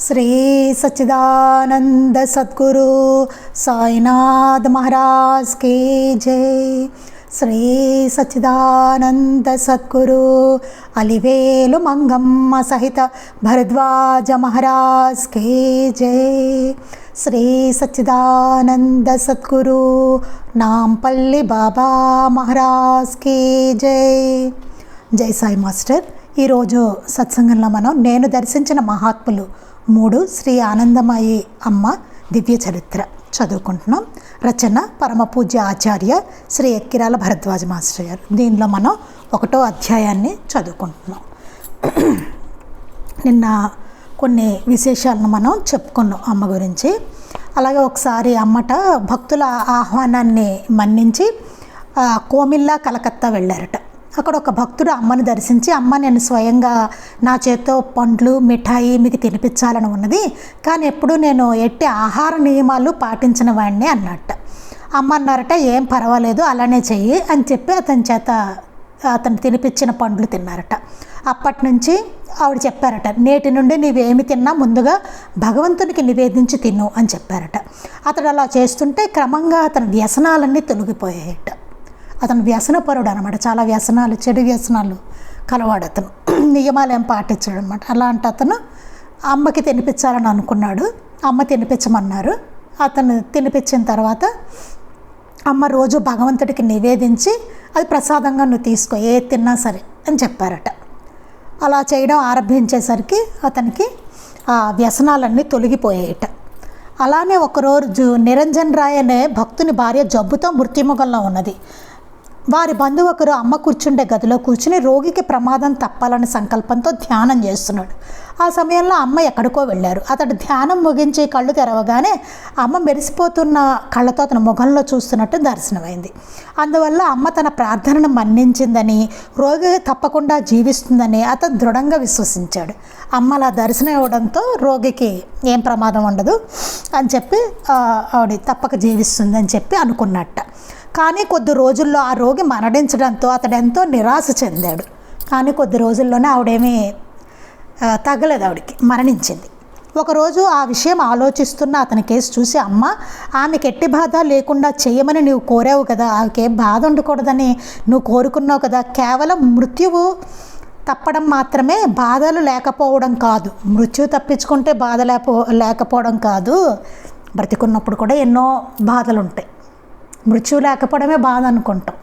శ్రీ సచ్చిదానంద సద్గురు సాయినాథ్ మహారాజ్ కే జై. శ్రీ సచ్చిదానంద సద్గురు అలివేలు మంగమ్మ సహిత భరద్వాజ మహారాజ్ కే జై. శ్రీ సచ్చిదానంద సద్గురు నాంపల్లి బాబా మహారాజ్ కే జై. జై సాయి మాస్టర్. ఈరోజు సత్సంగంలో మనం నేను దర్శించిన మహాత్ములు మూడు శ్రీ ఆనందమయి అమ్మ దివ్య చరిత్ర చదువుకుంటున్నాం. రచన పరమపూజ్య ఆచార్య శ్రీ ఎక్కిరాల భరద్వాజ మాస్టర్ గారు. దీనిలో మనం ఒకటో అధ్యాయాన్ని చదువుకుంటున్నాం. నిన్న కొన్ని విశేషాలను మనం చెప్పుకున్నాం అమ్మ గురించి. అలాగే ఒకసారి అమ్మట భక్తుల ఆహ్వానాన్ని మన్నించి కోమిల్లా కలకత్తా వెళ్ళారట. అక్కడ ఒక భక్తుడు అమ్మని దర్శించి అమ్మ నేను స్వయంగా నా చేత్తో పండ్లు మిఠాయి మీకు తినిపించాలని ఉన్నది కానీ ఎప్పుడు నేను ఎట్టి ఆహార నియమాలు పాటించిన వాడిని అన్నట్ట. అమ్మ అన్నారట ఏం పర్వాలేదు అలానే చెయ్యి అని చెప్పి అతని చేత అతను తినిపించిన పండ్లు తిన్నారట. అప్పటి నుంచి ఆవిడ చెప్పారట నేటి నుండి నీవేమి తిన్నా ముందుగా భగవంతునికి నివేదించి తిను అని చెప్పారట. అతడు అలా చేస్తుంటే క్రమంగా అతని వ్యసనాలన్నీ తొలగిపోయాయట. అతను వ్యసనపరుడు అనమాట చాలా వ్యసనాలు చెడు వ్యసనాలు కలవాడు అతను. నియమాలు ఏం పాటించాడు అనమాట అలాంటి అతను అమ్మకి తినిపించాలని అనుకున్నాడు. అమ్మ తినిపించమన్నారు. అతను తినిపించిన తర్వాత అమ్మ రోజు భగవంతుడికి నివేదించి అది ప్రసాదంగా నువ్వు తీసుకో ఏ తిన్నా సరే అని చెప్పారట. అలా చేయడం ఆరంభించేసరికి అతనికి ఆ వ్యసనాలన్నీ తొలగిపోయాయట. అలానే ఒకరోజు నిరంజన్ రాయ్ అనే భక్తుని భార్య జబ్బుతో మృత్యుముఖంలో ఉన్నది. వారి బంధువు ఒకరు అమ్మ కూర్చుండే గదిలో కూర్చుని రోగికి ప్రమాదం తప్పాలనే సంకల్పంతో ధ్యానం చేస్తున్నాడు. ఆ సమయంలో అమ్మ ఎక్కడికో వెళ్ళారు. అతడు ధ్యానం ముగించి కళ్ళు తెరవగానే అమ్మ మెరిసిపోతున్న కళ్ళతో అతను ముఖంలో చూస్తున్నట్టు దర్శనమైంది. అందువల్ల అమ్మ తన ప్రార్థనను మన్నించిందని రోగి తప్పకుండా జీవిస్తుందని అతను దృఢంగా విశ్వసించాడు. అమ్మ అలా దర్శనం ఇవ్వడంతో రోగికి ఏం ప్రమాదం ఉండదు అని చెప్పి ఆవిడ తప్పక జీవిస్తుంది అని చెప్పి అనుకున్నట్ట. కానీ కొద్ది రోజుల్లో ఆ రోగి మరణించడంతో అతడు ఎంతో నిరాశ చెందాడు. కానీ కొద్ది రోజుల్లోనే ఆవిడేమీ తగలేదు తగ్గలేదు ఆవిడకి మరణించింది. ఒకరోజు ఆ విషయం ఆలోచిస్తున్న అతని కేసు చూసి అమ్మ ఆమెకి ఎట్టి బాధ లేకుండా చేయమని నువ్వు కోరావు కదా ఆమెకి బాధ ఉండకూడదని నువ్వు కోరుకున్నావు కదా కేవలం మృత్యువు తప్పడం మాత్రమే బాధలు లేకపోవడం కాదు. మృత్యు తప్పించుకుంటే బాధ లేకపో లేకపోవడం కాదు. బ్రతికున్నప్పుడు కూడా ఎన్నో బాధలు ఉంటాయి మృత్యు లేకపోవడమే బాధ అనుకుంటాం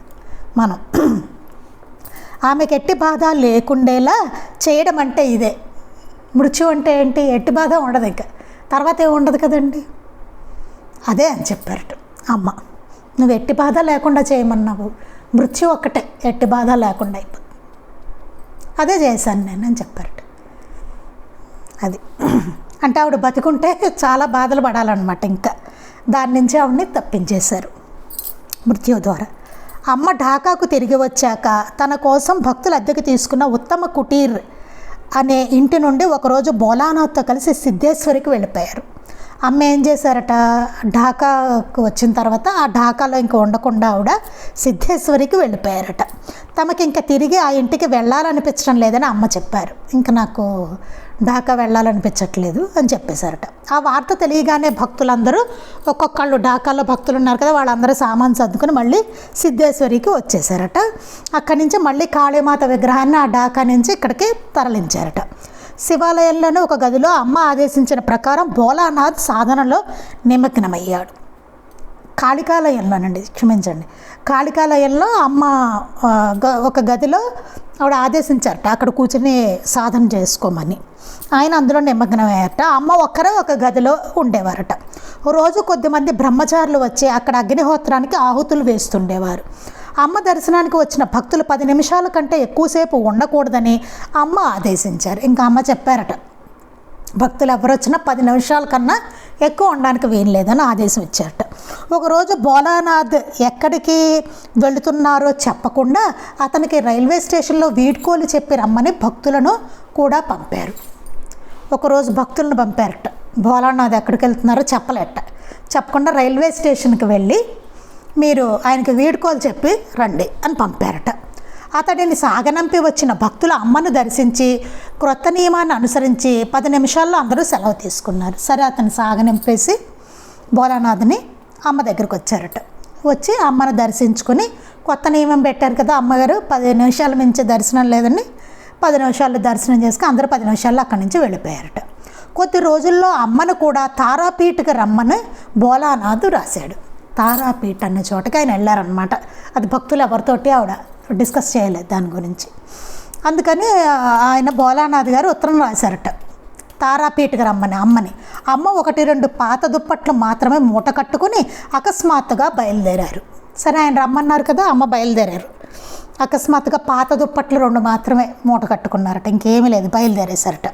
మనం. ఆమెకి ఎట్టి బాధ లేకుండేలా చేయడం అంటే ఇదే. మృత్యు అంటే ఏంటి? ఎట్టి బాధ ఉండదు ఇంకా. తర్వాత ఏమి ఉండదు కదండి? అదే అని చెప్పారట అమ్మ. నువ్వు ఎట్టి బాధ లేకుండా చేయమన్నావు. మృత్యు ఒక్కటే ఎట్టి బాధ లేకుండా అయిపోతుంది అదే చేశాను నేను అని చెప్పారట. అది. అంటే ఆవిడ బతికుంటే చాలా బాధలు పడాలన్నమాట ఇంకా. దాని నుంచి ఆవిడని తప్పించేశారు. మృత్యు ద్వారా అమ్మ ఢాకాకు తిరిగి వచ్చాక తన కోసం భక్తులు అద్దెకు తీసుకున్న ఉత్తమ కుటీర్ అనే ఇంటి నుండి ఒకరోజు బోలానాథ్తో కలిసి సిద్ధేశ్వరికి వెళ్ళిపోయారు. అమ్మ ఏం చేశారట? ఢాకాకు వచ్చిన తర్వాత ఆ ఢాకాలో ఇంక ఉండకుండా ఆవిడ సిద్ధేశ్వరికి వెళ్ళిపోయారట. తమకి ఇంకా తిరిగి ఆ ఇంటికి వెళ్ళాలనిపించడం లేదని అమ్మ చెప్పారు. ఇంకా నాకు ఢాకా వెళ్ళాలనిపించట్లేదు అని చెప్పేశారట. ఆ వార్త తెలియగానే భక్తులందరూ ఒక్కొక్కళ్ళు ఢాకాలో భక్తులు ఉన్నారు కదా వాళ్ళందరూ సామాన్ సర్దుకుని మళ్ళీ సిద్ధేశ్వరికి వచ్చేసారట అక్కడి నుంచి మళ్ళీ కాళీమాత విగ్రహాన్ని ఆ ఢాకా నుంచి ఇక్కడికి తరలించారట. శివాలయంలోనే ఒక గదిలో అమ్మ ఆదేశించిన ప్రకారం భోలానాథ్ సాధనలో నిమగ్నమయ్యాడు. కాళికాలయంలోనండి క్షమించండి. కాళికాలయంలో అమ్మ గ- ఒక గదిలో ఆవిడ ఆదేశించారట అక్కడ కూర్చుని సాధన చేసుకోమని. ఆయన అందులో నిమగ్నమయ్యారట. అమ్మ ఒక్కరే ఒక గదిలో ఉండేవారట. రోజు కొద్దిమంది బ్రహ్మచారులు వచ్చి అక్కడ అగ్నిహోత్రానికి ఆహుతులు వేస్తుండేవారు. అమ్మ దర్శనానికి వచ్చిన భక్తులు పది నిమిషాల కంటే ఎక్కువసేపు ఉండకూడదని అమ్మ ఆదేశించారు. ఇంకా అమ్మ చెప్పారట భక్తులు ఎవరు వచ్చినా పది నిమిషాల కన్నా ఎక్కువ ఉండడానికి వీలు లేదని ఆదేశం ఇచ్చారట. ఒకరోజు భోలానాథ్ ఎక్కడికి వెళుతున్నారో చెప్పకుండా అతనికి రైల్వే స్టేషన్లో వీడ్కోలు చెప్పి రమ్మని భక్తులను కూడా పంపారు. ఒకరోజు భక్తులను పంపారట. భోలానాథ్ ఎక్కడికి వెళ్తున్నారో చెప్పలేట. చెప్పకుండా రైల్వే స్టేషన్కి వెళ్ళి మీరు ఆయనకి వీడ్కోలు చెప్పి రండి అని పంపారట. అతడిని సాగనంపి వచ్చిన భక్తుల అమ్మను దర్శించి క్రొత్త నియమాన్ని అనుసరించి పది నిమిషాల్లో అందరూ సెలవు తీసుకున్నారు. సరే అతను సాగనింపేసి భోలానాథ్ని అమ్మ దగ్గరికి వచ్చారట. వచ్చి అమ్మను దర్శించుకొని కొత్త నియమం పెట్టారు కదా అమ్మగారు పది నిమిషాల మించి దర్శనం లేదని పది నిమిషాలు దర్శనం చేసుకుని అందరూ పది నిమిషాల్లో అక్కడి నుంచి వెళ్ళిపోయారట. కొద్ది రోజుల్లో అమ్మను కూడా తారాపీఠకి రమ్మని బోలానాథు రాశాడు. తారాపీఠ అన్న చోటకి ఆయన వెళ్ళారనమాట అది భక్తులు ఎవరితోటి ఆవిడ డిస్కస్ చేయలేదు దాని గురించి. అందుకని ఆయన బోలానాథ్ గారు ఉత్తరం రాశారట. తారాపీఠకి రమ్మని అమ్మని. అమ్మ ఒకటి రెండు పాత దుప్పట్లు మాత్రమే మూట కట్టుకుని అకస్మాత్తుగా బయలుదేరారు. సరే ఆయన రమ్మన్నారు కదా అమ్మ బయలుదేరారు. అకస్మాత్తుగా పాత దుప్పట్లు రెండు మాత్రమే మూట కట్టుకున్నారట ఇంకేమీ లేదు బయలుదేరేశారట.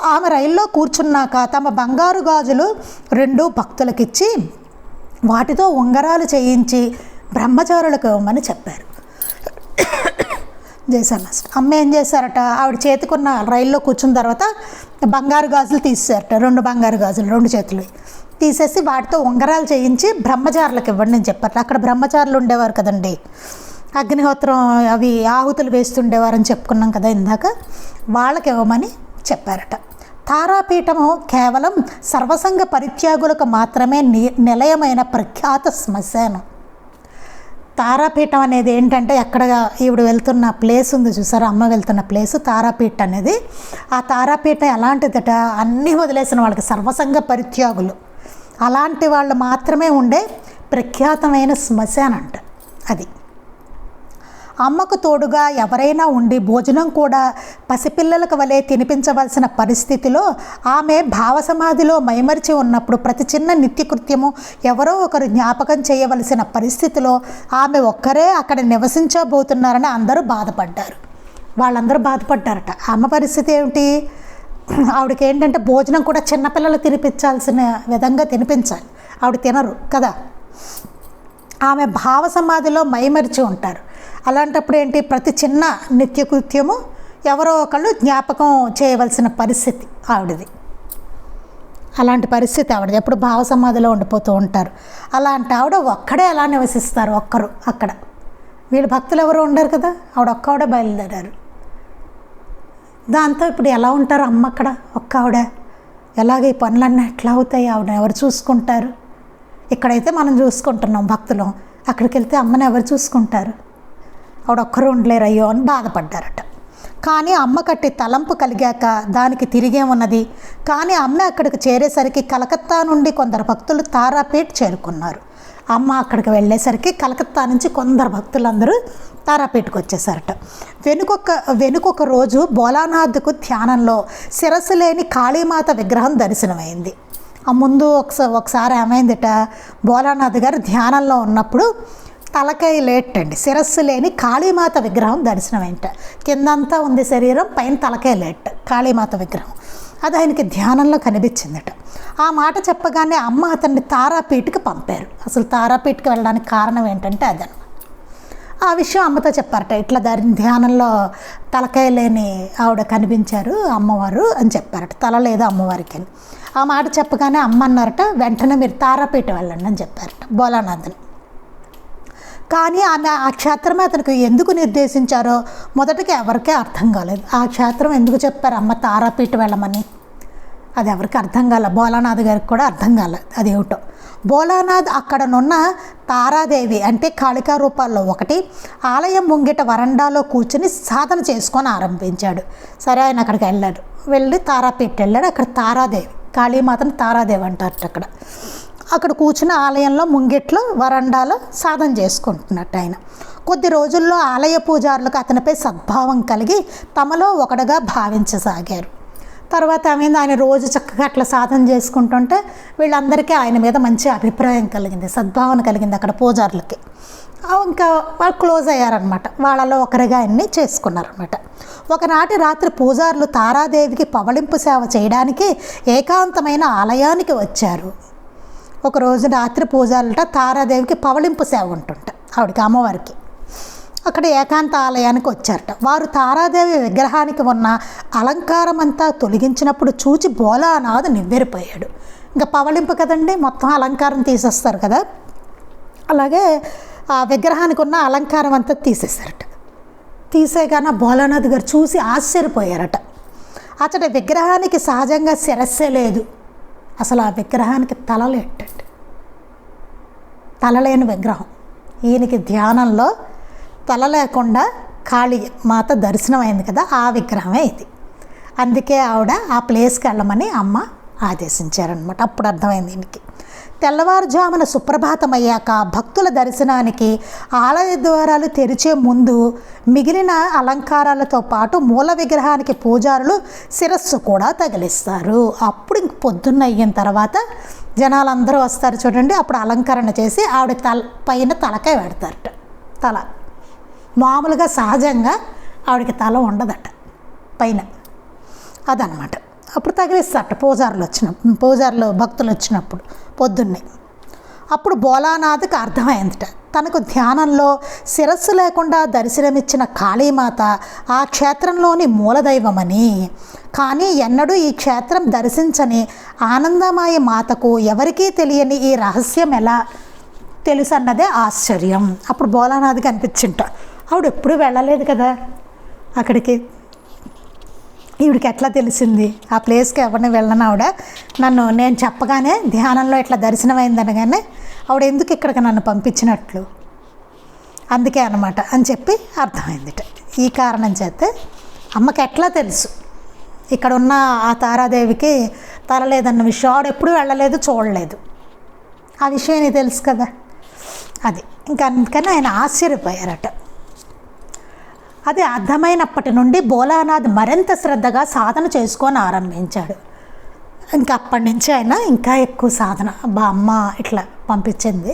ఆమె రైల్లో కూర్చున్నాక తమ బంగారు గాజులు రెండు భక్తులకిచ్చి వాటితో ఉంగరాలు చేయించి బ్రహ్మచారులకు ఇవ్వమని చెప్పారు. చేశాను మాస్టర్ అమ్మ ఏం చేశారట? ఆవిడ చేతికున్న రైల్లో కూర్చున్న తర్వాత బంగారు గాజులు తీసేశారట. రెండు బంగారు గాజులు రెండు చేతులు. తీసేసి వాటితో ఉంగరాలు చేయించి బ్రహ్మచారులకు ఇవ్వండి నేను చెప్పారు అక్కడ బ్రహ్మచారులు ఉండేవారు కదండి. అగ్నిహోత్రం అవి ఆహుతులు వేస్తుండేవారని చెప్పుకున్నాం కదా ఇందాక. వాళ్ళకి ఇవ్వమని చెప్పారట. తారాపీఠము కేవలం సర్వసంగ పరిత్యాగులకు మాత్రమే ని నిలయమైన ప్రఖ్యాత శ్మశానం. తారాపీఠం అనేది ఏంటంటే ఎక్కడ ఈవిడ వెళ్తున్న ప్లేస్ ఉంది చూసారా అమ్మ వెళ్తున్న ప్లేస్ తారాపీఠ అనేది. ఆ తారాపీఠ ఎలాంటిదట అన్నీ వదిలేసిన వాళ్ళకి సర్వసంగ పరిత్యాగులు. అలాంటి వాళ్ళు మాత్రమే ఉండే ప్రఖ్యాతమైన శ్మశానంట అది. అమ్మకు తోడుగా ఎవరైనా ఉండి భోజనం కూడా పసిపిల్లలకు వలె తినిపించవలసిన పరిస్థితిలో ఆమె భావసమాధిలో మైమరిచి ఉన్నప్పుడు ప్రతి చిన్న నిత్యకృత్యము ఎవరో ఒకరు జ్ఞాపకం చేయవలసిన పరిస్థితిలో ఆమె ఒక్కరే అక్కడ నివసించబోతున్నారని అందరూ బాధపడ్డారు. వాళ్ళందరూ బాధపడ్డారట. అమ్మ పరిస్థితి ఏమిటి? ఆవిడకి ఏంటంటే భోజనం కూడా చిన్నపిల్లలు తినిపించాల్సిన విధంగా తినిపించాలి. ఆవిడ తినరు కదా? ఆమె భావ సమాధిలో మైమరిచి ఉంటారు. అలాంటప్పుడు ఏంటి? ప్రతి చిన్న నిత్యకృత్యము ఎవరో ఒకళ్ళు జ్ఞాపకం చేయవలసిన పరిస్థితి ఆవిడది. అలాంటి పరిస్థితి ఆవిడది. ఎప్పుడు భావ సమాధిలో ఉండిపోతూ ఉంటారు. అలాంటి ఆవిడ ఒక్కడే ఎలా నివసిస్తారు. ఒక్కరు అక్కడ. వీళ్ళు భక్తులు ఎవరు ఉండరు కదా? ఆవిడ ఒక్క ఆవిడ బయలుదేరారు. దాంతో ఇప్పుడు ఎలా ఉంటారు అమ్మ అక్కడ? ఒక్క ఆవిడ. ఎలాగ ఈ పనులన్నీ ఎట్లా అవుతాయి? ఆవిడ ఎవరు చూసుకుంటారు? ఇక్కడైతే మనం చూసుకుంటున్నాం భక్తులు. అక్కడికి వెళ్తే అమ్మని ఎవరు చూసుకుంటారు? ఆవిడ ఒక్కరు ఉండలేరు అయ్యో అని బాధపడ్డారట. కానీ అమ్మ కట్టి తలంపు కలిగాక దానికి తిరిగే ఉన్నది కానీ అమ్మ అక్కడికి చేరేసరికి కలకత్తా నుండి కొందరు భక్తులు తారాపేట్ చేరుకున్నారు. అమ్మ అక్కడికి వెళ్ళేసరికి కలకత్తా నుంచి కొందరు భక్తులందరూ తారాపేటకు వచ్చేసారట వెనుకొక వెనుకొక రోజు బోలానాథ్కు ధ్యానంలో శిరస్సు లేని కాళీమాత విగ్రహం దర్శనమైంది. ఆ ముందు ఒకసారి ఒకసారి ఏమైందిట? బోలానాథ్ గారు ధ్యానంలో ఉన్నప్పుడు తలకాయ లేట్ అండి శిరస్సు లేని కాళీమాత విగ్రహం దర్శనం వెంట కిందంతా ఉంది శరీరం పైన తలకాయ లేట్. కాళీమాత విగ్రహం. అది ఆయనకి ధ్యానంలో కనిపించిందట. ఆ మాట చెప్పగానే అమ్మ అతన్ని తారాపీఠకి పంపారు. అసలు తారాపీఠకి వెళ్ళడానికి కారణం ఏంటంటే అదనమాట. ఆ విషయం అమ్మతో చెప్పారట. ఇట్లా దాని ధ్యానంలో తలకాయ లేని ఆవిడ కనిపించారు అమ్మవారు అని చెప్పారట. తల లేదు అమ్మవారికి అని. ఆ మాట చెప్పగానే అమ్మ అన్నారట వెంటనే మీరు తారాపీఠ వెళ్ళండి అని చెప్పారట. బోలానాథ్ని. కానీ ఆమె ఆ క్షేత్రమే అతనికి ఎందుకు నిర్దేశించారో మొదటికి ఎవరికీ అర్థం కాలేదు. ఆ క్షేత్రం ఎందుకు చెప్పారు? అమ్మ తారాపీఠ వెళ్ళమని. అది ఎవరికి అర్థం కాల. భోలానాథ్ గారికి కూడా అర్థం కాలేదు అదేమిటో. భోలానాథ్ అక్కడనున్న తారాదేవి అంటే కాళికా రూపాల్లో ఒకటి ఆలయం ముంగిట వరండాలో కూర్చుని సాధన చేసుకొని ఆరంభించాడు. సరే ఆయన అక్కడికి వెళ్ళాడు. వెళ్ళి తారాపీఠ వెళ్ళాడు. అక్కడ తారాదేవి కాళీమాతను తారాదేవి అంటారు అక్కడ. అక్కడ కూర్చుని ఆలయంలో ముంగిట్లో వరండాలో సాధన చేసుకుంటున్నట్టు ఆయన. కొద్ది రోజుల్లో ఆలయ పూజారులకు అతనిపై సద్భావం కలిగి తమలో ఒకడుగా భావించసాగారు. తర్వాత ఏమైంది ఆయన రోజు చక్కగా అట్లా సాధన చేసుకుంటుంటే వీళ్ళందరికీ ఆయన మీద మంచి అభిప్రాయం కలిగింది సద్భావన కలిగింది అక్కడ పూజారులకి. ఇంకా వాళ్ళు క్లోజ్ అయ్యారనమాట వాళ్ళలో ఒకరిగా ఆయన్ని చేసుకున్నారనమాట ఒకనాటి రాత్రి పూజారులు తారాదేవికి పవళింపు సేవ చేయడానికి ఏకాంతమైన ఆలయానికి వచ్చారు. ఒకరోజు రాత్రి పూజారులట తారాదేవికి పవళింపు సేవ ఉంటుంట ఆవిడకి అమ్మవారికి. అక్కడ ఏకాంత ఆలయానికి వచ్చారట. వారు తారాదేవి విగ్రహానికి ఉన్న అలంకారం అంతా తొలగించినప్పుడు చూచి బోలానాథ్ నివ్వెరిపోయాడు. ఇంకా పవళింపు కదండి మొత్తం అలంకారం తీసేస్తారు కదా. అలాగే ఆ విగ్రహానికి ఉన్న అలంకారం అంతా తీసేశారట. తీసేగానే బోలానాథ్ గారు చూసి ఆశ్చర్యపోయారట. అతడి విగ్రహానికి సహజంగా శిరస్సే లేదు. అసలు ఆ విగ్రహానికి తలలేటండి. తలలేని విగ్రహం. ఈయనకి ధ్యానంలో తల లేకుండా కాళీ మాత దర్శనం అయింది కదా ఆ విగ్రహమే ఇది. అందుకే ఆవిడ ఆ ప్లేస్కి వెళ్ళమని అమ్మ ఆదేశించారనమాట అప్పుడు అర్థమైంది ఈయనకి. తెల్లవారుజామున సుప్రభాతం అయ్యాక భక్తుల దర్శనానికి ఆలయ ద్వారాలు తెరిచే ముందు మిగిలిన అలంకారాలతో పాటు మూల విగ్రహానికి పూజారులు శిరస్సు కూడా తగిలిస్తారు. అప్పుడు ఇంక పొద్దున్న అయిన తర్వాత జనాలందరూ వస్తారు చూడండి. అప్పుడు అలంకరణ చేసి ఆవిడ తల పైన తలకాయ పెడతారట. తల. మామూలుగా సహజంగా ఆవిడకి తల ఉండదట. పైన. అదనమాట అప్పుడు తగిలిస్తారట పూజారులు వచ్చిన పూజారులు భక్తులు వచ్చినప్పుడు పొద్దున్నే. అప్పుడు బోలానాథ్కి అర్థమైందిట. తనకు ధ్యానంలో శిరస్సు లేకుండా దర్శనమిచ్చిన కాళీమాత ఆ క్షేత్రంలోని మూలదైవమని. కానీ ఎన్నడూ ఈ క్షేత్రం దర్శించని ఆనందమాయ మాతకు ఎవరికీ తెలియని ఈ రహస్యం ఎలా తెలుసు అన్నదే ఆశ్చర్యం. అప్పుడు బోలానాథ్కి అనిపించింట. ఆవిడ ఎప్పుడూ వెళ్ళలేదు కదా? అక్కడికి ఈవిడికి ఎట్లా తెలిసింది? ఆ ప్లేస్కి ఎవరిని వెళ్ళను ఆవిడ? నన్ను నేను చెప్పగానే ధ్యానంలో ఇట్లా దర్శనం ఆవిడ ఎందుకు ఇక్కడికి నన్ను పంపించినట్లు? అందుకే అనమాట అని చెప్పి అర్థమైంది ఈ కారణం చేస్తే అమ్మకి ఎట్లా తెలుసు? ఇక్కడ ఉన్న ఆ తారాదేవికి తరలేదన్న విషయం ఆవిడ ఎప్పుడు వెళ్ళలేదు చూడలేదు. ఆ విషయం నీకు తెలుసు కదా? అది. ఇంకా అందుకని ఆయన ఆశ్చర్యపోయారట. అది అర్థమైనప్పటి నుండి బోలానాథ్ మరింత శ్రద్ధగా సాధన చేసుకొని ఆరంభించాడు. ఇంకా అప్పటి నుంచి ఆయన ఇంకా ఎక్కువ సాధన బా అమ్మ ఇట్లా పంపించింది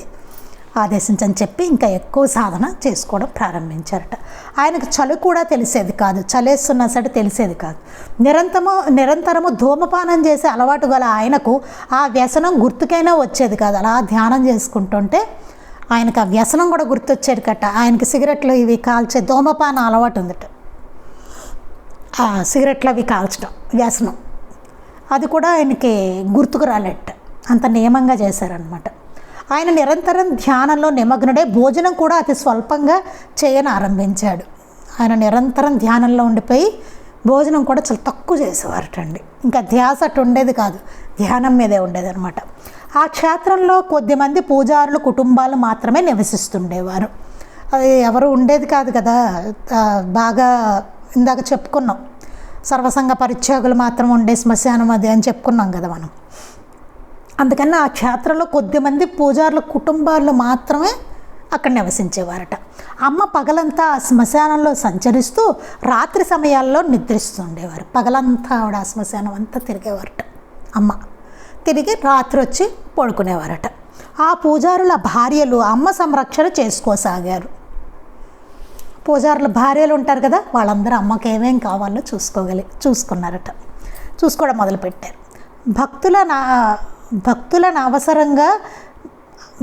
ఆదేశించని చెప్పి ఇంకా ఎక్కువ సాధన చేసుకోవడం ప్రారంభించారట. ఆయనకు చలి కూడా తెలిసేది కాదు చలేస్తున్నా సరే తెలిసేది కాదు. నిరంతరము నిరంతరము ధూమపానం చేసే అలవాటు గల ఆయనకు ఆ వ్యసనం గుర్తుకైనా వచ్చేది కాదు. అలా ధ్యానం చేసుకుంటుంటే ఆయనకు ఆ వ్యసనం కూడా గుర్తొచ్చేది కట్ట ఆయనకి సిగరెట్లు ఇవి కాల్చే దోమపాన అలవాటు ఉందట. ఆ సిగరెట్లు అవి కాల్చడం వ్యసనం. అది కూడా ఆయనకి గుర్తుకు రాలేట అంత నియమంగా చేశారనమాట ఆయన నిరంతరం ధ్యానంలో నిమగ్నుడే భోజనం కూడా అతి స్వల్పంగా చేయని ఆరంభించాడు. ఆయన నిరంతరం ధ్యానంలో ఉండిపోయి భోజనం కూడా చాలా తక్కువ చేసేవారటండి. ఇంకా ధ్యాస అటు ఉండేది కాదు. ధ్యానం మీదే ఉండేది అనమాట ఆ క్షేత్రంలో కొద్దిమంది పూజారులు కుటుంబాలు మాత్రమే నివసిస్తుండేవారు. అది ఎవరు ఉండేది కాదు కదా బాగా ఇందాక చెప్పుకున్నాం. సర్వసంగ పరిత్యాగులు మాత్రం ఉండే శ్మశానం అది అని చెప్పుకున్నాం కదా మనం. అందుకని ఆ క్షేత్రంలో కొద్దిమంది పూజారుల కుటుంబాలు మాత్రమే అక్కడ నివసించేవారట. అమ్మ పగలంతా ఆ శ్మశానంలో సంచరిస్తూ రాత్రి సమయాల్లో నిద్రిస్తుండేవారు. పగలంతా ఆవిడ ఆ శ్మశానం అంతా తిరిగేవారట అమ్మ. తిరిగి రాత్రి వచ్చి పడుకునేవారట. ఆ పూజారుల భార్యలు అమ్మ సంరక్షణ చేసుకోసాగారు. పూజారుల భార్యలు ఉంటారు కదా వాళ్ళందరూ అమ్మకి ఏమేం కావాలో చూసుకోగలి చూసుకున్నారట. చూసుకోవడం మొదలుపెట్టారు. భక్తుల నా భక్తులను అవసరంగా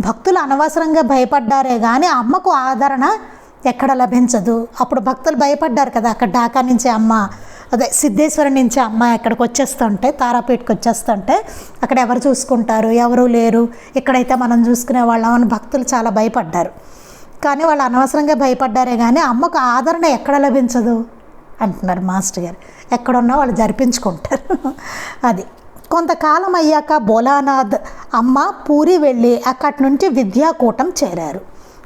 భక్తులు అనవసరంగా భయపడ్డారే కానీ అమ్మకు ఆదరణ ఎక్కడ లభించదు. అప్పుడు భక్తులు భయపడ్డారు కదా అక్కడ ఢాకా నుంచి అమ్మ అదే సిద్ధేశ్వరం నుంచి అమ్మ ఎక్కడికి వచ్చేస్తుంటే తారాపేటకి వచ్చేస్తుంటే అక్కడ ఎవరు చూసుకుంటారు ఎవరు లేరు ఇక్కడైతే మనం చూసుకునే వాళ్ళం అని భక్తులు చాలా భయపడ్డారు. కానీ వాళ్ళు అనవసరంగా భయపడ్డారే కానీ అమ్మకు ఆదరణ ఎక్కడ లభించదు అంటున్నారు మాస్టర్ గారు. ఎక్కడున్నా వాళ్ళు జరిపించుకుంటారు. అది. కొంతకాలం అయ్యాక బోలానాథ్ అమ్మ పూరి వెళ్ళి అక్కడి నుంచి విద్యాకూటం చేరారు.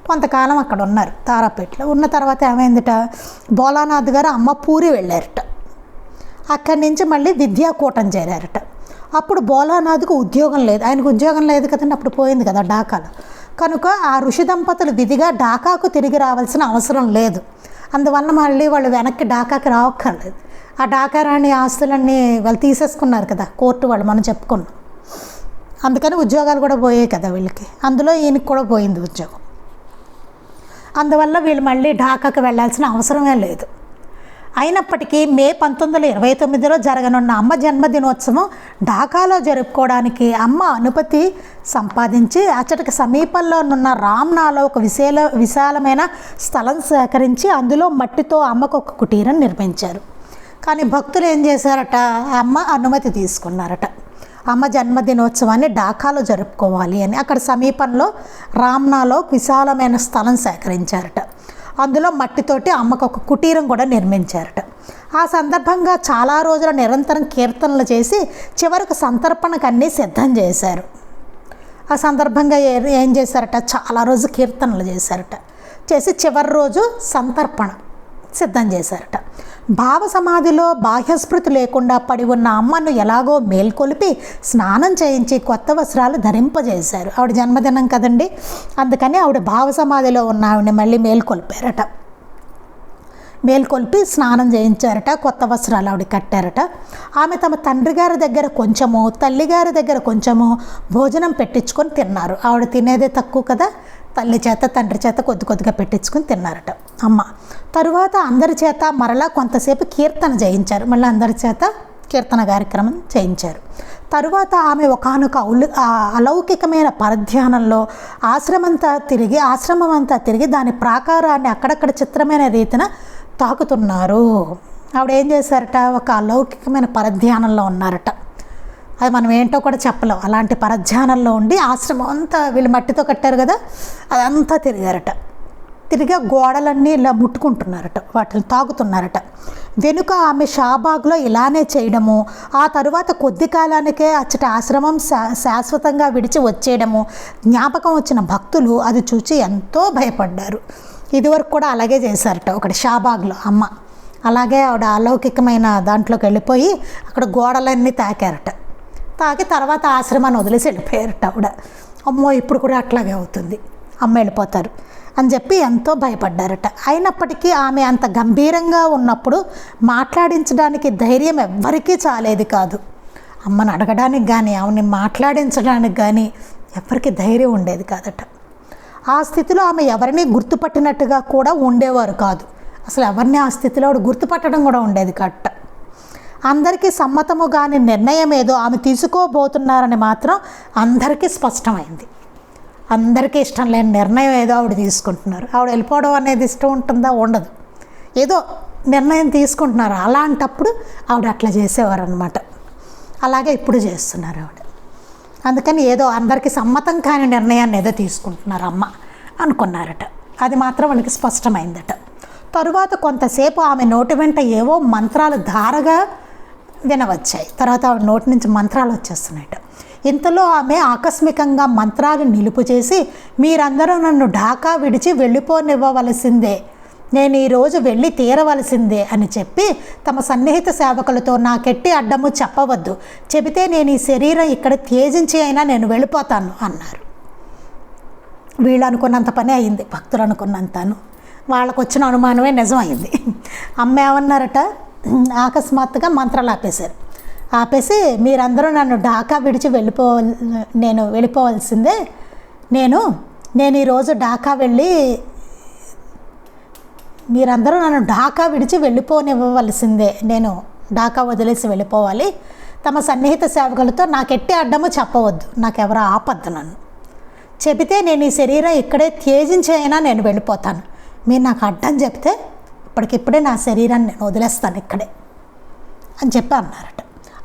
కొంతకాలం అక్కడ ఉన్నారు తారాపేటలో ఉన్న తర్వాత ఏమైందిట? బోలానాథ్ గారు అమ్మ పూరి వెళ్ళారట. అక్కడి నుంచి మళ్ళీ విద్యాకూటం చేరారట. అప్పుడు బోలానాథ్కు ఉద్యోగం లేదు. ఆయనకు ఉద్యోగం లేదు కదండి అప్పుడు పోయింది కదా ఢాకాలో. కనుక ఆ ఋషి దంపతులు విధిగా ఢాకాకు తిరిగి రావాల్సిన అవసరం లేదు. అందువల్ల మళ్ళీ వాళ్ళు వెనక్కి ఢాకాకి రావక్కర్లేదు. ఆ ఢాకా రాణి ఆస్తులన్నీ వాళ్ళు తీసేసుకున్నారు కదా కోర్టు వాళ్ళు మనం చెప్పుకున్నాం. అందుకని ఉద్యోగాలు కూడా పోయాయి కదా వీళ్ళకి. అందులో ఈయనకి కూడా పోయింది ఉద్యోగం. అందువల్ల వీళ్ళు మళ్ళీ ఢాకాకు వెళ్ళాల్సిన అవసరమే లేదు. అయినప్పటికీ మే పంతొమ్మిది వందల ఇరవై తొమ్మిదిలో జరగనున్న అమ్మ జన్మదినోత్సవం ఢాకాలో జరుపుకోవడానికి అమ్మ అనుమతి సంపాదించి అచ్చటికి సమీపంలో ఉన్న రామ్నాలో ఒక విశాల విశాలమైన స్థలం సేకరించి అందులో మట్టితో అమ్మకు ఒక కుటీరం నిర్మించారు. కానీ భక్తులు ఏం చేశారట? అమ్మ అనుమతి తీసుకున్నారట. అమ్మ జన్మదినోత్సవాన్ని ఢాకాలో జరుపుకోవాలి అని అక్కడ సమీపంలో రామ్నాలో విశాలమైన స్థలం సేకరించారట. అందులో మట్టితోటి అమ్మకు ఒక కుటీరం కూడా నిర్మించారట. ఆ సందర్భంగా చాలా రోజుల నిరంతరం కీర్తనలు చేసి చివరకు సంతర్పణకు అన్నీ సిద్ధం చేశారు. ఆ సందర్భంగా ఏ- ఏం చేశారట? చాలా రోజు కీర్తనలు చేశారట. చేసి చివరి రోజు సంతర్పణ సిద్ధం చేశారట. భావ సమాధిలో బాహ్యస్మృతి లేకుండా పడి ఉన్న అమ్మను ఎలాగో మేల్కొలిపి స్నానం చేయించి కొత్త వస్త్రాలు ధరింపజేశారు. ఆవిడ జన్మదినం కదండి? అందుకని ఆవిడ భావ సమాధిలో ఉన్న ఆవిడని మళ్ళీ మేల్కొల్పారట. మేల్కొల్పి స్నానం చేయించారట కొత్త వస్త్రాలు ఆవిడ కట్టారట. ఆమె తమ తండ్రి గారి దగ్గర కొంచెము తల్లిగారి దగ్గర కొంచెము భోజనం పెట్టించుకొని తిన్నారు. ఆవిడ తినేదే తక్కువ కదా? తల్లి చేత తండ్రి చేత కొద్ది కొద్దిగా పెట్టించుకొని తిన్నారట. అమ్మ తరువాత అందరి చేత మరలా కొంతసేపు కీర్తన చేయించారు మళ్ళీ అందరి చేత కీర్తన కార్యక్రమం చేయించారు తరువాత ఆమె ఒకనొక అలౌకికమైన పరధ్యానంలో ఆశ్రమంతా తిరిగి ఆశ్రమం అంతా తిరిగి దాని ప్రాకారాన్ని అక్కడక్కడ చిత్రమైన రీతిన తాకుతున్నారు. ఆవిడ ఏం చేశారట? ఒక అలౌకికమైన పరధ్యానంలో ఉన్నారట. అది మనం ఏంటో కూడా చెప్పలేం. అలాంటి పరధ్యానంలో ఉండి ఆశ్రమం అంతా వీళ్ళు మట్టితో కట్టారు కదా అదంతా తిరిగారట. తిరిగి గోడలన్నీ ఇలా ముట్టుకుంటున్నారట వాటిని తాగుతున్నారట. వెనుక ఆమె షాబాగ్లో ఇలానే చేయడము ఆ తరువాత కొద్ది కాలానికే అచ్చట ఆశ్రమం శా శాశ్వతంగా విడిచి వచ్చేయడము జ్ఞాపకం వచ్చిన భక్తులు అది చూసి ఎంతో భయపడ్డారు. ఇదివరకు కూడా అలాగే చేశారట ఒకటి షాబాగ్లో అమ్మ. అలాగే ఆవిడ అలౌకికమైన దాంట్లోకి వెళ్ళిపోయి అక్కడ గోడలన్నీ తాకారట. తాకి తర్వాత ఆశ్రమాన్ని వదిలేసి వెళ్ళిపోయారట ఆవిడ. అమ్మో ఇప్పుడు కూడా అట్లాగే అవుతుంది. అమ్మ వెళ్ళిపోతారు అని చెప్పి ఎంతో భయపడ్డారట. అయినప్పటికీ ఆమె అంత గంభీరంగా ఉన్నప్పుడు మాట్లాడించడానికి ధైర్యం ఎవ్వరికీ చాలేది కాదు. అమ్మను అడగడానికి కానీ ఆమెని మాట్లాడించడానికి కానీ ఎవరికి ధైర్యం ఉండేది కాదట. ఆ స్థితిలో ఆమె ఎవరిని గుర్తుపట్టినట్టుగా కూడా ఉండేవారు కాదు. అసలు ఎవరిని ఆ స్థితిలో ఆవిడ గుర్తుపట్టడం కూడా ఉండేది కట్ట అందరికీ సమ్మతము కాని నిర్ణయం ఏదో ఆమె తీసుకోబోతున్నారని మాత్రం అందరికీ స్పష్టమైంది. అందరికీ ఇష్టం లేని నిర్ణయం ఏదో ఆవిడ తీసుకుంటున్నారు. ఆవిడ వెళ్ళిపోవడం అనేది ఇష్టం ఉంటుందా? ఉండదు. ఏదో నిర్ణయం తీసుకుంటున్నారు. అలాంటప్పుడు ఆవిడ అట్లా చేసేవారు అనమాట అలాగే ఇప్పుడు చేస్తున్నారు ఆవిడ. అందుకని ఏదో అందరికీ సమ్మతం కాని నిర్ణయాన్ని ఏదో తీసుకుంటున్నారు అమ్మ అనుకున్నారట. అది మాత్రం వాళ్ళకి స్పష్టమైందట. తరువాత కొంతసేపు ఆమె నోటి వెంట ఏవో మంత్రాలు ధారగా వినవచ్చాయి. తర్వాత ఆవిడ నోటి నుంచి మంత్రాలు వచ్చేస్తున్నాయట. ఇంతలో ఆమె ఆకస్మికంగా మంత్రాలు నిలుపు చేసి మీరందరూ నన్ను ఢాకా విడిచి వెళ్ళిపోనివ్వవలసిందే. నేను ఈరోజు వెళ్ళి తీరవలసిందే అని చెప్పి తమ సన్నిహిత సేవకులతో నాకెట్టి అడ్డము చెప్పవద్దు. చెబితే నేను ఈ శరీరం ఇక్కడ త్యజించి అయినా నేను వెళ్ళిపోతాను అన్నారు. వీళ్ళు అనుకున్నంత పని అయింది భక్తులు అనుకున్నంతను. వాళ్ళకు వచ్చిన అనుమానమే నిజమైంది అమ్మ ఏమన్నారట? అకస్మాత్తుగా మంత్రాలు ఆపేశారు. ఆపేసి మీరందరూ నన్ను ఢాకా విడిచి వెళ్ళిపోవల్ నేను వెళ్ళిపోవాల్సిందే. నేను నేను ఈరోజు ఢాకా వెళ్ళి మీరందరూ నన్ను ఢాకా విడిచి వెళ్ళిపోనివ్వవలసిందే. నేను ఢాకా వదిలేసి వెళ్ళిపోవాలి. తమ సన్నిహిత సేవకులతో నాకెట్టి అడ్డము చెప్పవద్దు. నాకెవరో ఆపద్దు నన్ను. చెబితే నేను ఈ శరీరం ఇక్కడే త్యజించి అయినా నేను వెళ్ళిపోతాను. మీరు నాకు అడ్డం చెప్తే ఇప్పటికిప్పుడే నా శరీరాన్ని నేను వదిలేస్తాను ఇక్కడే అని చెప్పి అన్నారట.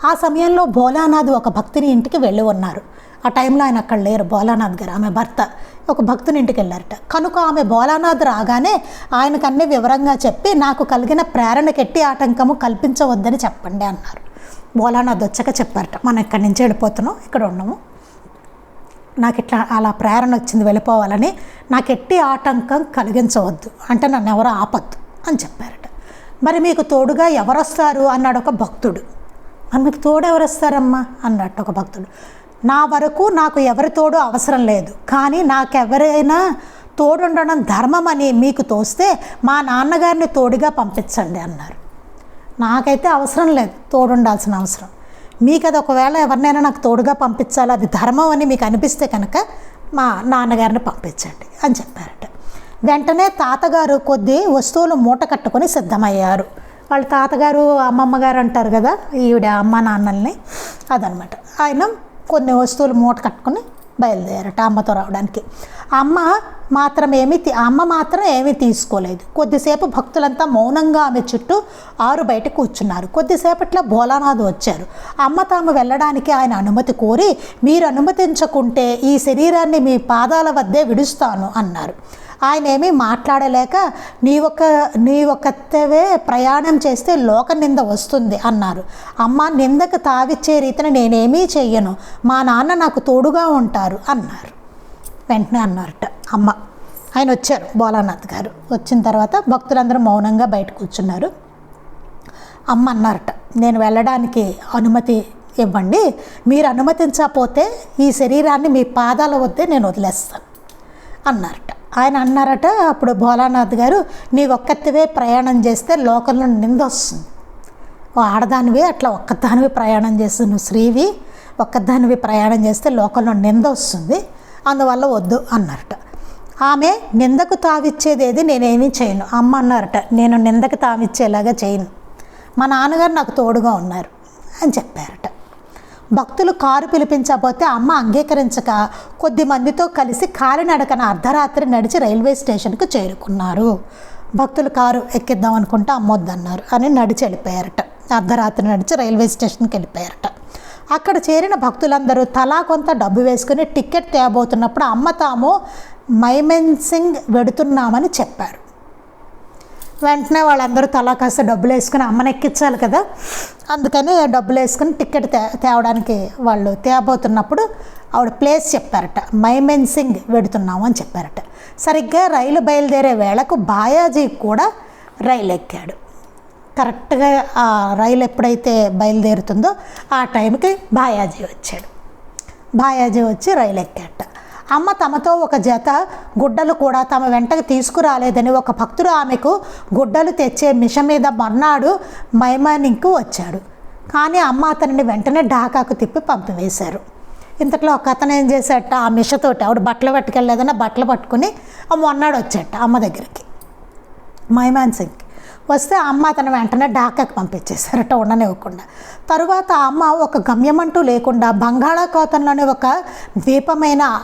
ఆ సమయంలో భోలానాథ్ ఒక భక్తుని ఇంటికి వెళ్ళి ఉన్నారు. ఆ టైంలో ఆయన అక్కడ లేరు. భోలానాథ్ గారు ఆమె భర్త ఒక భక్తుని ఇంటికి వెళ్ళారట. కనుక ఆమె భోలానాథ్ రాగానే ఆయనకు అన్ని వివరంగా చెప్పి నాకు కలిగిన ప్రేరణ కెట్టి ఆటంకము కల్పించవద్దని చెప్పండి అన్నారు. భోలానాథ్ వచ్చాక చెప్పారట మనం ఇక్కడి నుంచి వెళ్ళిపోతున్నాం ఇక్కడ ఉండము నాకు ఇట్లా అలా ప్రేరణ వచ్చింది వెళ్ళిపోవాలని. నాకు ఎట్టి ఆటంకం కలిగించవద్దు. అంటే నన్ను ఎవరు ఆపద్దు. అని చెప్పారట. మరి మీకు తోడుగా ఎవరు వస్తారు అన్నాడు ఒక భక్తుడు. మరి మీకు తోడు ఎవరొస్తారమ్మా? అన్నట్టు ఒక భక్తుడు. నా వరకు నాకు ఎవరి తోడు అవసరం లేదు. కానీ నాకెవరైనా తోడుండడం ధర్మం అని మీకు తోస్తే మా నాన్నగారిని తోడుగా పంపించండి అన్నారు. నాకైతే అవసరం లేదు. తోడుండాల్సిన అవసరం. మీకు అది ఒకవేళ ఎవరినైనా నాకు తోడుగా పంపించాలి అది ధర్మం అని మీకు అనిపిస్తే కనుక మా నాన్నగారిని పంపించండి అని చెప్పారట. వెంటనే తాతగారు కొద్ది వస్తువులు మూట కట్టుకొని సిద్ధమయ్యారు. వాళ్ళ తాతగారు అమ్మమ్మ గారు అంటారు కదా ఈవిడ అమ్మ నాన్నల్ని అదనమాట. ఆయన కొన్ని వస్తువులు మూట కట్టుకొని బయలుదేరట అమ్మతో రావడానికి. అమ్మ మాత్రం ఏమీ అమ్మ మాత్రం ఏమీ తీసుకోలేదు. కొద్దిసేపు భక్తులంతా మౌనంగా ఆమె చుట్టూ ఆరు బయట కూర్చున్నారు. కొద్దిసేపట్లో భోలానాథ్ వచ్చారు. అమ్మ తాము వెళ్ళడానికి ఆయన అనుమతి కోరి మీరు అనుమతించకుంటే ఈ శరీరాన్ని మీ పాదాల వద్దే విడుస్తాను అన్నారు. ఆయన ఏమీ మాట్లాడలేక నీ ఒక నీ ఒక్కతవే ప్రయాణం చేస్తే లోక నింద వస్తుంది అన్నారు. అమ్మ నిందకు తావిచ్చే రీతిని నేనేమీ చెయ్యను. మా నాన్న నాకు తోడుగా ఉంటారు అన్నారు. వెంటనే అన్నారట అమ్మ. ఆయన వచ్చారు బోలానాథ్ గారు. వచ్చిన తర్వాత భక్తులందరూ మౌనంగా బయట కూర్చున్నారు. అమ్మ అన్నారట నేను వెళ్ళడానికి అనుమతి ఇవ్వండి. మీరు అనుమతించకపోతే ఈ శరీరాన్ని మీ పాదాల వద్దే నేను వదిలేస్తాను అన్నారట. ఆయన అన్నారట అప్పుడు భోలానాథ్ గారు నీ ఒక్కత్తివే ప్రయాణం చేస్తే లోకంలో నింద వస్తుంది ఓ ఆడదానివి అట్లా ఒక్కదానివి ప్రయాణం చేస్తుంది. నువ్వు శ్రీవి ఒక్కదానివి ప్రయాణం చేస్తే లోకంలో నింద వస్తుంది అందువల్ల వద్దు అన్నారట. ఆమె నిందకు తావిచ్చేదేది నేనేమీ చేయను. అమ్మ అన్నారట నేను నిందకు తావిచ్చేలాగా చేయను. మా నాన్నగారు నాకు తోడుగా ఉన్నారు అని చెప్పారట. భక్తులు కారు పిలిపించకపోతే అమ్మ అంగీకరించక కొద్ది మందితో కలిసి కాలినడకన అర్ధరాత్రి నడిచి రైల్వే స్టేషన్కు చేరుకున్నారు. భక్తులు కారు ఎక్కిద్దాం అనుకుంటే అమ్మొద్దన్నారు అని నడిచి వెళ్ళిపోయారట. అర్ధరాత్రి నడిచి రైల్వే స్టేషన్కి వెళ్ళిపోయారట. అక్కడ చేరిన భక్తులందరూ తలా కొంత డబ్బు వేసుకుని టికెట్ తేబోతున్నప్పుడు అమ్మ తాము మైమెన్సింగ్ వెడుతున్నామని చెప్పారు. వెంటనే వాళ్ళందరూ తలా కాస్త డబ్బులు వేసుకుని అమ్మని ఎక్కించాలి కదా. అందుకని డబ్బులు వేసుకుని టికెట్ తే తేవడానికి వాళ్ళు తేబోతున్నప్పుడు ఆవిడ ప్లేస్ చెప్పారట మైమెన్సింగ్ వెడుతున్నాము అని చెప్పారట. సరిగ్గా రైలు బయలుదేరే వేళకు బాయాజీ కూడా రైలు ఎక్కాడు కరెక్ట్గా ఆ రైలు ఎప్పుడైతే బయలుదేరుతుందో ఆ టైంకి బాయాజీ వచ్చాడు. బాయాజీ వచ్చి రైలు ఎక్కాట అమ్మ తమతో ఒక జత గుడ్డలు కూడా తమ వెంటకు తీసుకురాలేదని ఒక భక్తుడు ఆమెకు గుడ్డలు తెచ్చే మిష మీద మర్నాడు మైమానింగ్కు వచ్చాడు. కానీ అమ్మ అతనిని వెంటనే ఢాకాకు తిప్పి పంపివేశారు. ఇంతట్లో ఒక అతను ఏం చేశాట? ఆ మిషతోటి ఆవిడ బట్టలు పట్టుకెళ్ళలేదని బట్టలు పట్టుకుని ఆ మొన్నాడు వచ్చాట అమ్మ దగ్గరికి. మైమాన్ సింగ్. వస్తే అమ్మ అతను వెంటనే ఢాకాకి పంపించేశారట ఉండనివ్వకుండా. తరువాత అమ్మ ఒక గమ్యమంటూ లేకుండా బంగాళాఖాతంలోని ఒక ద్వీపమైన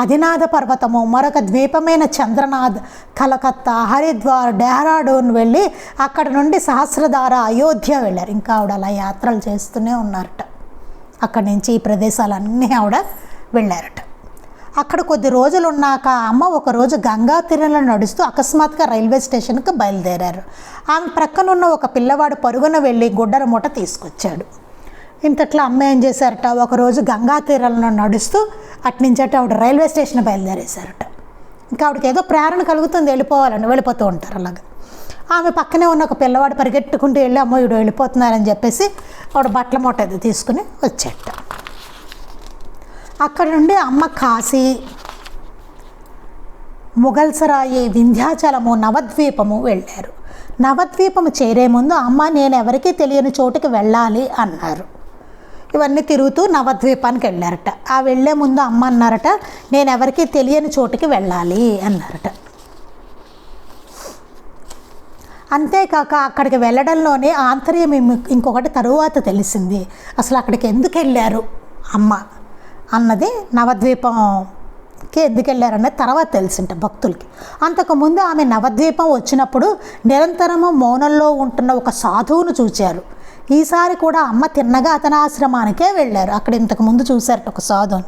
అధినాథ పర్వతము మరొక ద్వీపమైన చంద్రనాథ్ కలకత్తా హరిద్వార్ డెహ్రాడూన్ వెళ్ళి అక్కడ నుండి సహస్రధార అయోధ్య వెళ్ళారు. ఇంకా ఆవిడ అలా యాత్రలు చేస్తూనే ఉన్నారట. అక్కడి నుంచి ఈ ప్రదేశాలన్నీ ఆవిడ వెళ్ళారట. అక్కడ కొద్ది రోజులు ఉన్నాక అమ్మ ఒకరోజు గంగా తీరంలో నడుస్తూ అకస్మాత్తుగా రైల్వే స్టేషన్కి బయలుదేరారు. ఆమె ప్రక్కనున్న ఒక పిల్లవాడు పరుగున వెళ్ళి గుడ్డర మూట తీసుకొచ్చాడు. ఇంతట్లో అమ్మ ఏం చేశారట? ఒకరోజు గంగా తీరంలో నడుస్తూ అట్నుంచట ఆవిడ రైల్వే స్టేషన్ బయలుదేరేశారట. ఇంకా ఆవిడకి ఏదో ప్రేరణ కలుగుతుంది వెళ్ళిపోవాలని వెళ్ళిపోతూ ఉంటారు అలాగా. ఆమె పక్కనే ఉన్న ఒక పిల్లవాడు పరిగెట్టుకుంటూ వెళ్ళి అమ్మో ఇడు వెళ్ళిపోతున్నారని చెప్పేసి ఆవిడ బట్టల మూట అది తీసుకుని వచ్చేట. అక్కడ నుండి అమ్మ కాశీ ముగల్సరాయి వింధ్యాచలము నవద్వీపము వెళ్ళారు. నవద్వీపము చేరే ముందు అమ్మ నేను ఎవరికీ తెలియని చోటుకి వెళ్ళాలి అన్నారు. ఇవన్నీ తిరుగుతూ నవద్వీపానికి వెళ్ళారట. ఆ వెళ్ళే ముందు అమ్మ అన్నారట నేను ఎవరికీ తెలియని చోటుకి వెళ్ళాలి అన్నారట. అంతేకాక అక్కడికి వెళ్ళడంలోనే ఆంతర్యం ఇంకొకటి తరువాత తెలిసింది. అసలు అక్కడికి ఎందుకు వెళ్ళారు అమ్మ అన్నది నవద్వీపంకి ఎందుకు వెళ్ళారన్నది తర్వాత తెలిసింట భక్తులకి. అంతకుముందు ఆమె నవద్వీపం వచ్చినప్పుడు నిరంతరము మౌనంలో ఉంటున్న ఒక సాధువును చూచారు. ఈసారి కూడా అమ్మ తిన్నగా అతని ఆశ్రమానికే వెళ్ళారు. అక్కడ ఇంతకుముందు చూశారట ఒక సాధువుని.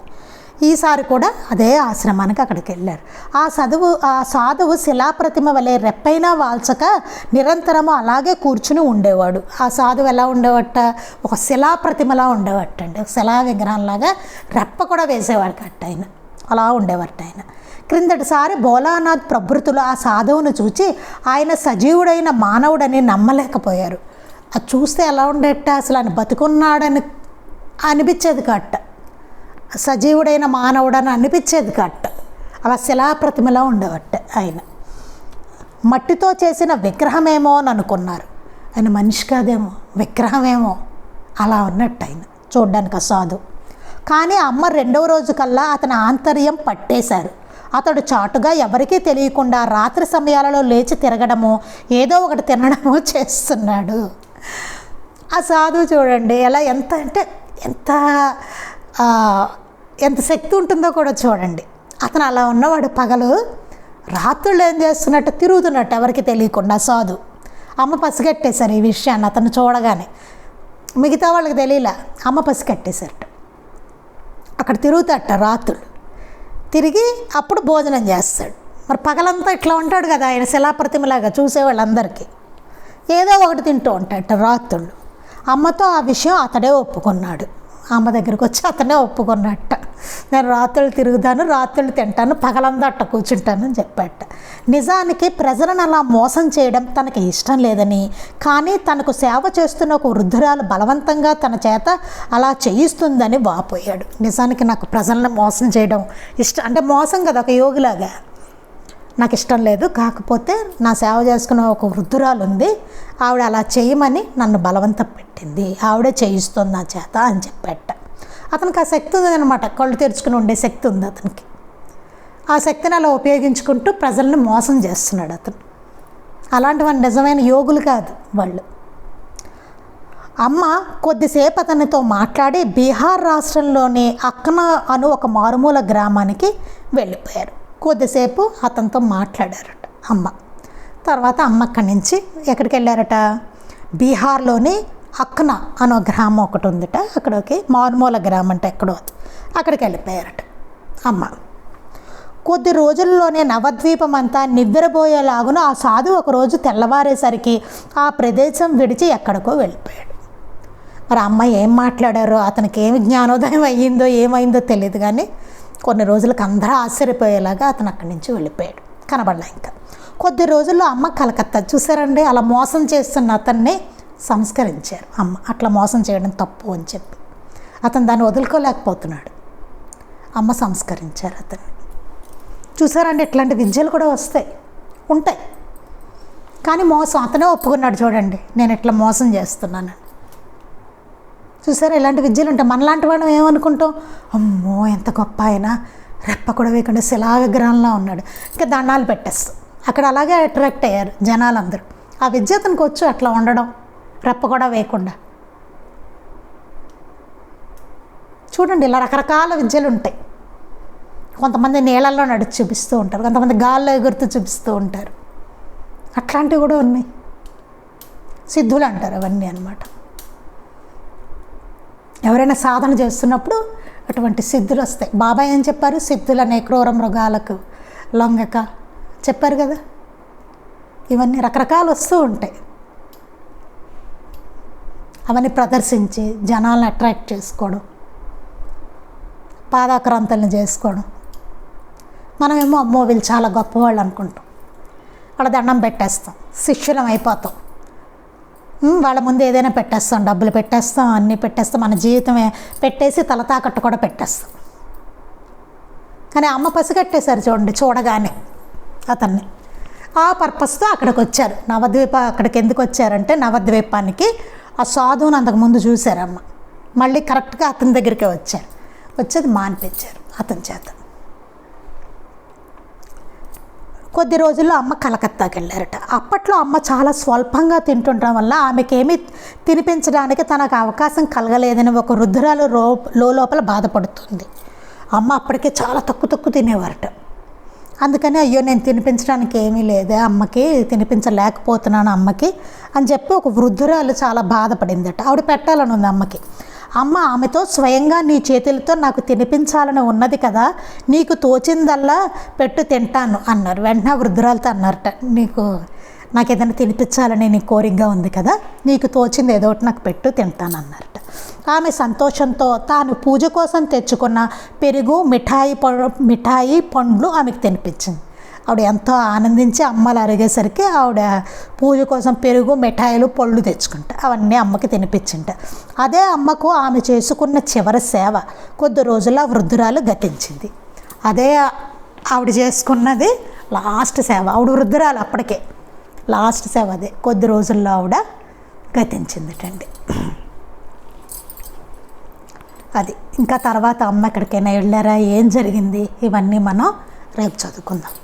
ఈసారి కూడా అదే ఆశ్రమానికి అక్కడికి వెళ్ళారు. ఆ చదువు ఆ సాధువు శిలాప్రతిమ వలె రెప్పైనా వాల్చక నిరంతరము అలాగే కూర్చుని ఉండేవాడు. ఆ సాధువు ఎలా ఉండేవట? ఒక శిలాప్రతిమలా ఉండేవట అండి. ఒక శిలా విగ్రహంలాగా రెప్ప కూడా వేసేవాడు కట్ట ఆయన. అలా ఉండేవట ఆయన. క్రిందటిసారి భోలానాథ్ ప్రభృతులు ఆ సాధువును చూచి ఆయన సజీవుడైన మానవుడని నమ్మలేకపోయారు. అది చూస్తే ఎలా ఉండేట అసలు ఆయన బతుకున్నాడని అనిపించేది కట్ట. సజీవుడైన మానవుడని అనిపించేది కట్ట. అలా శిలాప్రతిమలా ఉండేవట్ట ఆయన. మట్టితో చేసిన విగ్రహమేమో అని అనుకున్నారు. ఆయన మనిషి కాదేమో విగ్రహమేమో అలా ఉన్నట్టు ఆయన. చూడ్డానికి ఆ కానీ అమ్మ రెండవ రోజు కల్లా అతని ఆంతర్యం పట్టేశారు. అతడు చాటుగా ఎవరికీ తెలియకుండా రాత్రి సమయాలలో లేచి తిరగడము ఏదో ఒకటి తినడము చేస్తున్నాడు. ఆ సాధువు చూడండి ఎలా ఎంత అంటే ఎంత ఎంత శక్తి ఉంటుందో కూడా చూడండి. అతను అలా ఉన్నవాడు పగలు రాత్రులు ఏం చేస్తున్నట్టు తిరుగుతున్నట్టు ఎవరికి తెలియకుండా సాధు అమ్మ పసిగట్టేశారు ఈ విషయాన్ని అతను చూడగానే. మిగతా వాళ్ళకి తెలియలే అమ్మ పసిగట్టేశారట. అక్కడ తిరుగుతాట రాత్రులు. తిరిగి అప్పుడు భోజనం చేస్తాడు. మరి పగలంతా ఇట్లా ఉంటాడు కదా ఆయన శిలాప్రతిమలాగా చూసేవాళ్ళందరికీ. ఏదో ఒకటి తింటూ ఉంటాడట రాత్రులు. అమ్మతో ఆ విషయం అతడే ఒప్పుకున్నాడు. అమ్మ దగ్గరికి వచ్చి అతనే ఒప్పుకున్నట్ట. నేను రాత్రులు తిరుగుతాను రాత్రులు తింటాను పగలందట్ట అట్ట కూర్చుంటాను అని చెప్పాట. నిజానికి ప్రజలను అలా మోసం చేయడం తనకి ఇష్టం లేదని కానీ తనకు సేవ చేస్తున్న ఒక వృద్ధురాలు బలవంతంగా తన చేత అలా చేయిస్తుందని వాపోయాడు. నిజానికి నాకు ప్రజలను మోసం చేయడం ఇష్టం అంటే మోసం కదా ఒక యోగిలాగా. నాకు ఇష్టం లేదు. కాకపోతే నా సేవ చేసుకున్న ఒక వృద్ధురాలు ఉంది ఆవిడ అలా చేయమని నన్ను బలవంత పెట్టింది. ఆవిడే చేయిస్తుంది నా చేత అని చెప్పేట. అతనికి ఆ శక్తి ఉంది అనమాట కళ్ళు తెరుచుకుని ఉండే శక్తి ఉంది అతనికి. ఆ శక్తిని అలా ఉపయోగించుకుంటూ ప్రజల్ని మోసం చేస్తున్నాడు అతను. అలాంటి నిజమైన యోగులు కాదు వాళ్ళు. అమ్మ కొద్దిసేపు అతనితో మాట్లాడి బీహార్ రాష్ట్రంలోని అక్కన అను ఒక మారుమూల గ్రామానికి వెళ్ళిపోయారు. కొద్దిసేపు అతనితో మాట్లాడారట అమ్మ. తర్వాత అమ్మ అక్కడి నుంచి ఎక్కడికి వెళ్ళారట? బీహార్లోని అక్కన అనో గ్రామం ఒకటి ఉందిట. అక్కడికి మారుమూల గ్రామం అంటే ఎక్కడో అక్కడికి వెళ్ళిపోయారట అమ్మ. కొద్ది రోజుల్లోనే నవద్వీపం అంతా నివ్వెరబోయేలాగున ఆ సాధు ఒకరోజు తెల్లవారేసరికి ఆ ప్రదేశం విడిచి ఎక్కడికో వెళ్ళిపోయాడు. మరి అమ్మ ఏం మాట్లాడారో అతనికి ఏమి జ్ఞానోదయం అయ్యిందో ఏమైందో తెలియదు కానీ కొన్ని రోజులకు అందరూ ఆశ్చర్యపోయేలాగా అతను అక్కడి నుంచి వెళ్ళిపోయాడు. కనబడలే ఇంకా. కొద్ది రోజుల్లో అమ్మ కలకత్తా చూసారండి అలా మోసం చేస్తున్న అతన్ని సంస్కరించారు అమ్మ. అట్లా మోసం చేయడం తప్పు అని చెప్పి. అతను దాన్ని వదులుకోలేకపోతున్నాడు. అమ్మ సంస్కరించారు అతన్ని. చూసారండి ఇట్లాంటి విద్యలు కూడా వస్తాయి. ఉంటాయి. కానీ మోసం అతనే ఒప్పుకున్నాడు చూడండి. నేను ఇట్లా మోసం చేస్తున్నాను చూసారా ఇలాంటి విద్యలు ఉంటాయి. మనలాంటి వాడు ఏమనుకుంటాం? అమ్మో ఎంత గొప్ప ఆయన. రెప్ప కూడా వేయకుండా శిలా విగ్రహంలా ఉన్నాడు. ఇంకా దండాలు పెట్టేస్తాం. అక్కడ అలాగే అట్రాక్ట్ అయ్యారు జనాలందరూ. ఆ విద్య అతనికి వచ్చు అట్లా ఉండడం. రెప్ప కూడా వేయకుండా. చూడండి ఇలా రకరకాల విద్యలు ఉంటాయి. కొంతమంది నీళ్ళల్లో నడిచి చూపిస్తూ ఉంటారు. కొంతమంది గాల్లో ఎగురుతూ చూపిస్తూ ఉంటారు. అట్లాంటివి కూడా ఉన్నాయి. సిద్ధులు అంటారు అవన్నీ అన్నమాట. ఎవరైనా సాధన చేస్తున్నప్పుడు అటువంటి సిద్ధులు వస్తాయి. బాబాయ్ ఏం చెప్పారు? సిద్ధులనే క్రూర మృగాలకు లొంగక. చెప్పారు కదా? ఇవన్నీ రకరకాలు వస్తూ ఉంటాయి. అవన్నీ ప్రదర్శించి జనాలను అట్రాక్ట్ చేసుకోవడం పాదాక్రాంతలను చేసుకోవడం. మనమేమో అమ్మో వీళ్ళు చాలా గొప్పవాళ్ళు అనుకుంటాం. అక్కడ దండం పెట్టేస్తాం. శిష్యులం అయిపోతాం. వాళ్ళ ముందు ఏదైనా పెట్టేస్తాం డబ్బులు పెట్టేస్తాం అన్నీ పెట్టేస్తాం మన జీవితమే పెట్టేసి తల తాకట్టు కూడా పెట్టేస్తాం. కానీ అమ్మ పసిగట్టేశారు చూడండి చూడగానే అతన్ని. ఆ పర్పస్తో అక్కడికి వచ్చారు నవద్వీప అక్కడికి ఎందుకు వచ్చారంటే నవద్వీపానికి ఆ సాధువుని అంతకుముందు చూశారమ్మ. మళ్ళీ కరెక్ట్గా అతని దగ్గరికే వచ్చారు. వచ్చేది మాన్పించారు అతని చేత. కొద్ది రోజుల్లో అమ్మ కలకత్తాకి వెళ్ళారట అప్పట్లో అమ్మ చాలా స్వల్పంగా తింటుండడం వల్ల ఆమెకేమీ తినిపించడానికి తనకు అవకాశం కలగలేదని ఒక వృద్ధురాలు రో లోపల బాధపడుతుంది. అమ్మ అప్పటికే చాలా తక్కువ తక్కువ తినేవారట. అందుకని అయ్యో నేను తినిపించడానికి ఏమీ లేదే అమ్మకి తినిపించలేకపోతున్నాను అమ్మకి అని చెప్పి ఒక వృద్ధురాలు చాలా బాధపడిందట. ఆవిడ పెట్టాలని ఉంది అమ్మకి. అమ్మ ఆమెతో స్వయంగా నీ చేతులతో నాకు తినిపించాలని ఉన్నది కదా నీకు తోచిందల్లా పెట్టు తింటాను అన్నారు. వెంటనే వృద్ధురాలతో అన్నారట నీకు నాకు ఏదైనా తినిపించాలని నీ కోరికగా ఉంది కదా నీకు తోచింది ఏదో ఒకటి నాకు పెట్టు తింటాను అన్నారట. ఆమె సంతోషంతో తాను పూజ కోసం తెచ్చుకున్న పెరుగు మిఠాయి ప మిఠాయి పండ్లు ఆమెకు తినిపించింది. ఆవిడ ఎంతో ఆనందించి అమ్మలు అరిగేసరికి ఆవిడ పూజ కోసం పెరుగు మిఠాయిలు పళ్ళు తెచ్చుకుంటా. అవన్నీ అమ్మకి తినిపించింట. అదే అమ్మకు ఆమె చేసుకున్న చివరి సేవ. కొద్ది రోజుల వృద్ధురాలు గతించింది. అదే ఆవిడ చేసుకున్నది లాస్ట్ సేవ. ఆవిడ వృద్ధురాలు అప్పటికే. లాస్ట్ సేవ అదే. కొద్ది రోజుల్లో ఆవిడ గతించిందిటండి. అది. ఇంకా తర్వాత అమ్మ ఎక్కడికైనా వెళ్ళారా? ఏం జరిగింది? ఇవన్నీ మనం రేపు చదువుకుందాం.